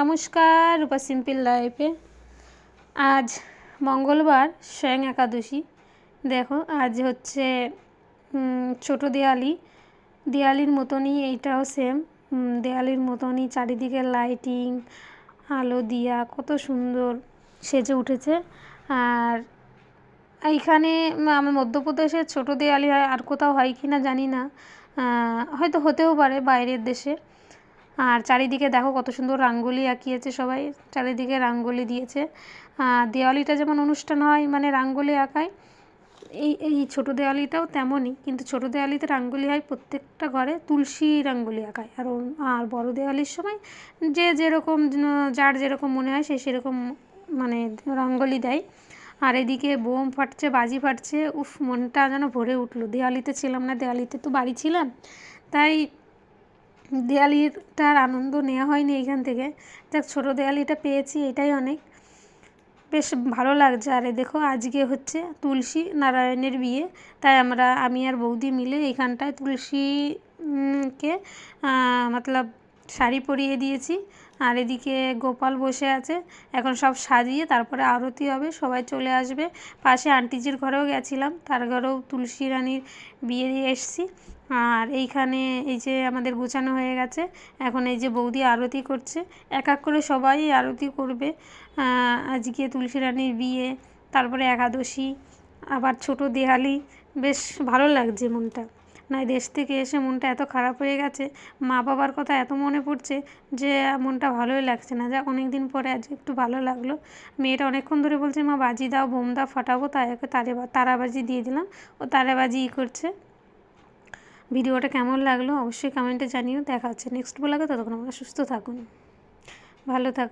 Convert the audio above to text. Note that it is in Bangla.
নমস্কার রূপা সিম্পল লাইফে। আজ মঙ্গলবার স্বয়ং একাদশী। দেখো, আজ হচ্ছে ছোট দেয়ালি। দেয়ালির মতনই এইটাও সেম দেয়ালির মতনই চারিদিকে লাইটিং আলো দিয়া, কত সুন্দর সেজে উঠেছে। আর এইখানে আমার মধ্যপ্রদেশের ছোট দেয়ালি হয়, আর কোথাও হয় কি না জানি না। হয়তো হতেও পারে বাইরের দেশে। আর চারিদিকে দেখো কত সুন্দর রাঙ্গোলি আঁকিয়েছে সবাই। চারিদিকে রাঙ্গোলি দিয়েছে। দেওয়ালিটা যেমন অনুষ্ঠান হয় মানে রাঙ্গোলি আঁকায়, এই এই ছোটো দেওয়ালিটাও তেমনই। কিন্তু ছোটো দেওয়ালিতে রাঙ্গোলি হয় প্রত্যেকটা ঘরে তুলসী রাঙ্গোলি আঁকায়। আর আর বড় দেওয়ালির সময় যে যেরকম, যার যেরকম মনে হয় সে সেরকম মানে রঙ্গোলি দেয়। আর এদিকে বোম ফাটছে, বাজি ফাটছে, উফ, মনটা যেন ভরে উঠল। দেওয়ালিতে ছিলাম না, দেওয়ালিতে তো বাড়ি ছিলাম। তাই দেয়ালিটার আনন্দ নেওয়া হয়নি এইখান থেকে। দেখ ছোটো দেয়ালিটা পেয়েছি এটাই অনেক। বেশ ভালো লাগছে। আরে দেখো আজকে হচ্ছে তুলসী নারায়ণের বিয়ে। তাই আমরা আমি আর বৌদি মিলে এখানটায় তুলসী কে আহ, মতলব শাড়ি পরিয়ে দিয়েছি। আর এদিকে গোপাল বসে আছে। এখন সব সাজিয়ে তারপরে আরতি হবে, সবাই চলে আসবে। পাশে আন্টিজির ঘরেও গেছিলাম, তার ঘরেও তুলসী রানীর বিয়ে দিয়ে এসছি। আর এইখানে এই যে আমাদের গোছানো হয়ে গেছে, এখন এই যে বৌদি আরতি করছে। এক এক করে সবাই আরতি করবে। আজকে তুলসী রানীর বিয়ে, তারপরে একাদশী, আবার ছোট দেয়ালি বেশ ভালো লাগছে মনটা। না দেশ থেকে এসে মনটা এত খারাপ হয়ে গেছে মা বাবার কথা এত মনে পড়ছে যে মনটা ভালোই লাগছে না। যাক অনেক দিন পরে আজ একটু ভালো লাগল। মেয়েটা অনেকক্ষণ ধরে বলছে, মা, বাজি দাও, বোম দাও, ফাটাবো। তাই ওকে তারে তারাবাজি দিয়ে দিলাম। ও তারাবাজি ই করছে। ভিডিওটা কেমন লাগল অবশ্যই কমেন্টে জানিও। দেখা হচ্ছে নেক্সট ব্লগে। ততক্ষণ আমরা সুস্থ থাকুন। ভালো থাকুন।